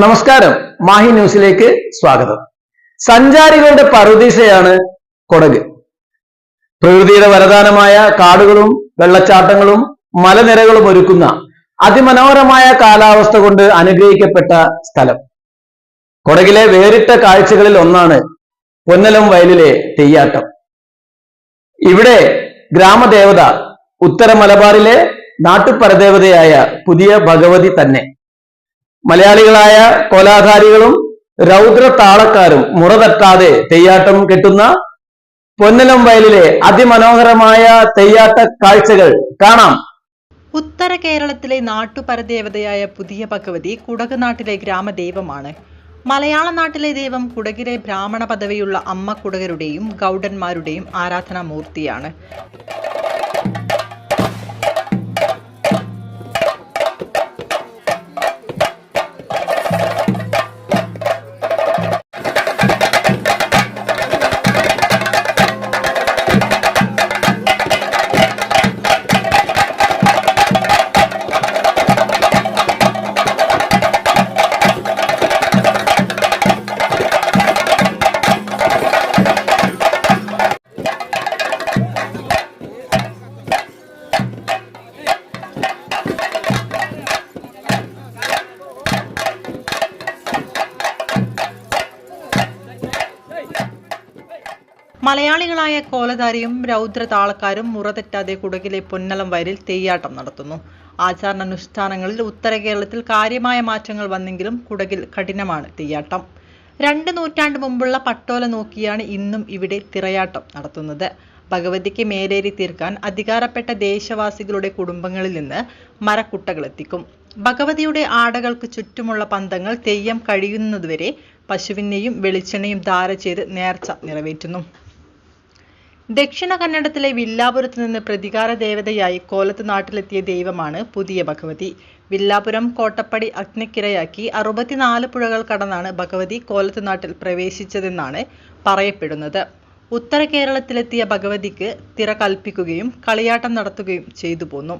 നമസ്കാരം. മാഹി ന്യൂസിലേക്ക് സ്വാഗതം. സഞ്ചാരികളുടെ പറുദീസയാണ് കൊടക്. പ്രകൃതിയുടെ വരദാനമായ കാടുകളും വെള്ളച്ചാട്ടങ്ങളും മലനിരകളും ഒരുക്കുന്ന അതിമനോഹരമായ കാലാവസ്ഥ കൊണ്ട് അനുഗ്രഹിക്കപ്പെട്ട സ്ഥലം. കൊടകിലെ വേറിട്ട കാഴ്ചകളിൽ ഒന്നാണ് പൊന്നലം വയലിലെ തെയ്യാട്ടം. ഇവിടെ ഗ്രാമദേവത ഉത്തര മലബാറിലെ നാട്ടുപരദേവതയായ പുതിയ ഭഗവതി തന്നെ മലയാളികളായ കോലാധാരികളും രൗദ്ര താളക്കാരും മുറ തട്ടാതെ തെയ്യാട്ടം കെട്ടുന്ന പൊന്നലം വയലിലെ അതിമനോഹരമായ തെയ്യാട്ട കാഴ്ചകൾ കാണാം. ഉത്തര കേരളത്തിലെ നാട്ടുപരദേവതയായ പുതിയ ഭഗവതി കുടക് നാട്ടിലെ ഗ്രാമദൈവമാണ്. മലയാള നാട്ടിലെ ദൈവം കുടകിലെ ബ്രാഹ്മണ പദവിയുള്ള അമ്മ കുടകരുടെയും ഗൗഡന്മാരുടെയും ആരാധനാ മലയാളികളായ കോലധാരിയും രൗദ്രതാളക്കാരും മുറതെറ്റാതെ കുടകിലെ പൊന്നലം വയലിൽ തെയ്യാട്ടം നടത്തുന്നു. ആചാരാനുഷ്ഠാനങ്ങളിൽ ഉത്തര കേരളത്തിൽ കാര്യമായ മാറ്റങ്ങൾ വന്നെങ്കിലും കുടകിൽ കഠിനമാണ് തെയ്യാട്ടം. രണ്ട് നൂറ്റാണ്ട് മുമ്പുള്ള പട്ടോല നോക്കിയാണ് ഇന്നും ഇവിടെ തിറയാട്ടം നടത്തുന്നത്. ഭഗവതിക്ക് മേലേറി തീർക്കാൻ അധികാരപ്പെട്ട ദേശവാസികളുടെ കുടുംബങ്ങളിൽ നിന്ന് മരക്കുട്ടകൾ എത്തിക്കും. ഭഗവതിയുടെ ആടകൾക്ക് ചുറ്റുമുള്ള പന്തങ്ങൾ തെയ്യം കഴിയുന്നതുവരെ പശുവിനെയും വെളിച്ചെണ്ണയും ധാര ചെയ്ത് നേർച്ച നിറവേറ്റുന്നു. ദക്ഷിണ കന്നഡത്തിലെ വില്ലാപുരത്ത് നിന്ന് പ്രതികാര ദേവതയായി കോലത്ത് നാട്ടിലെത്തിയ ദൈവമാണ് പുതിയ ഭഗവതി. വില്ലാപുരം കോട്ടപ്പടി അഗ്നിക്കിരയാക്കി അറുപത്തിനാല് പുഴകൾ കടന്നാണ് ഭഗവതി കോലത്ത് നാട്ടിൽ പ്രവേശിച്ചതെന്നാണ് പറയപ്പെടുന്നത്. ഉത്തര കേരളത്തിലെത്തിയ ഭഗവതിക്ക് തിറ കൽപ്പിക്കുകയും കളിയാട്ടം നടത്തുകയും ചെയ്തു പോന്നു.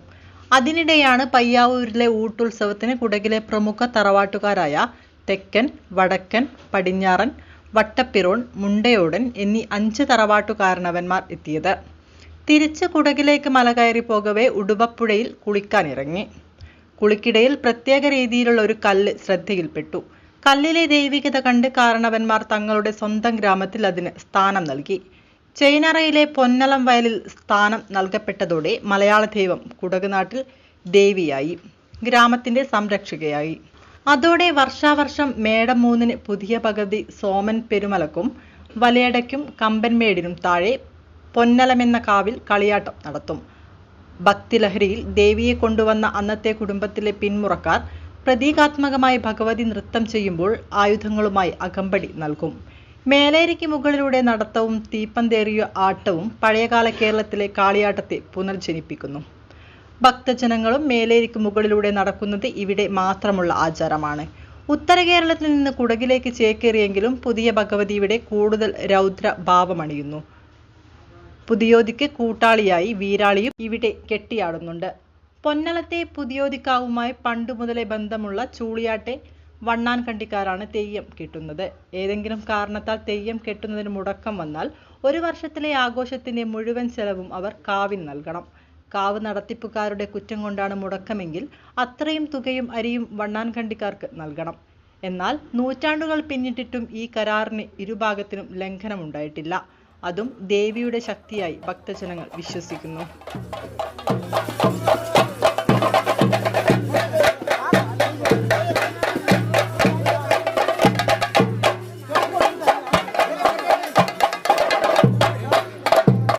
അതിനിടെയാണ് പയ്യാവൂരിലെ ഊട്ടുത്സവത്തിന് കുടകിലെ പ്രമുഖ തറവാട്ടുകാരായ തെക്കൻ വടക്കൻ പടിഞ്ഞാറൻ വട്ടപ്പിറോൺ മുണ്ടയോടൻ എന്നീ അഞ്ച് തറവാട്ടുകാരണവന്മാർ എത്തിയത്. തിരിച്ച് കുടകിലേക്ക് മല കയറി പോകവേ ഉടുവപ്പുഴയിൽ കുളിക്കാനിറങ്ങി. കുളിക്കിടയിൽ പ്രത്യേക രീതിയിലുള്ള ഒരു കല്ല് ശ്രദ്ധയിൽപ്പെട്ടു. കല്ലിലെ ദൈവികത കണ്ട് കാരണവന്മാർ തങ്ങളുടെ സ്വന്തം ഗ്രാമത്തിൽ അതിന് സ്ഥാനം നൽകി. ചൈനറയിലെ പൊന്നളം വയലിൽ സ്ഥാനം നൽകപ്പെട്ടതോടെ മലയാള ദൈവം കുടകുനാട്ടിൽ ദേവിയായി ഗ്രാമത്തിന്റെ സംരക്ഷകയായി. അതോടെ വർഷാവർഷം മേടം മൂന്നിന് പുതിയ പകുതി സോമൻ പെരുമലക്കും വലയടയ്ക്കും കമ്പൻമേടിനും താഴെ പൊന്നലമെന്ന കാവിൽ കളിയാട്ടം നടത്തും. ഭക്തിലഹരിയിൽ ദേവിയെ കൊണ്ടുവന്ന അന്നത്തെ കുടുംബത്തിലെ പിന്മുറക്കാർ പ്രതീകാത്മകമായി ഭഗവതി നൃത്തം ചെയ്യുമ്പോൾ ആയുധങ്ങളുമായി അകമ്പടി നൽകും. മേലേരിക്ക് മുകളിലൂടെ നടത്തവും തീപ്പന്തേറിയ ആട്ടവും പഴയകാല കേരളത്തിലെ കാളിയാട്ടത്തെ പുനർജനിപ്പിക്കുന്നു. ഭക്തജനങ്ങളും മേലേക്ക് മുകളിലൂടെ നടക്കുന്നത് ഇവിടെ മാത്രമുള്ള ആചാരമാണ്. ഉത്തര കേരളത്തിൽ നിന്ന് കുടകിലേക്ക് ചേക്കേറിയെങ്കിലും പുതിയ ഭഗവതിയുടെ കൂടുതൽ രൗദ്ര ഭാവമണിയുന്നു പുതിയോതിക്ക് കൂട്ടാളിയായി വീരാളിയും ഇവിടെ കെട്ടിയാടുന്നുണ്ട്. പൊന്നലത്തെ പുതിയോതിക്കാവുമായി പണ്ടു മുതലേ ബന്ധമുള്ള ചൂളിയാട്ടെ വണ്ണാൻ കണ്ടിക്കാരാണ് തെയ്യം കെട്ടുന്നത്. ഏതെങ്കിലും കാരണത്താൽ തെയ്യം കെട്ടുന്നതിന് മുടക്കം വന്നാൽ ഒരു വർഷത്തിലെ ആഘോഷത്തിന്റെ മുഴുവൻ ചെലവും അവർ കാവിന് നൽകണം. കാവ് നടത്തിപ്പുകാരുടെ കുറ്റം കൊണ്ടാണ് മുടക്കമെങ്കിൽ അത്രയും തുകയും അരിയും വണ്ണാൻകണ്ടിക്കാർക്ക് നൽകണം. എന്നാൽ നൂറ്റാണ്ടുകൾ പിന്നിട്ടിട്ടും ഈ കരാറിന് ഇരുഭാഗത്തിനും ലംഘനമുണ്ടായിട്ടില്ല. അതും ദേവിയുടെ ശക്തിയായി ഭക്തജനങ്ങൾ വിശ്വസിക്കുന്നു.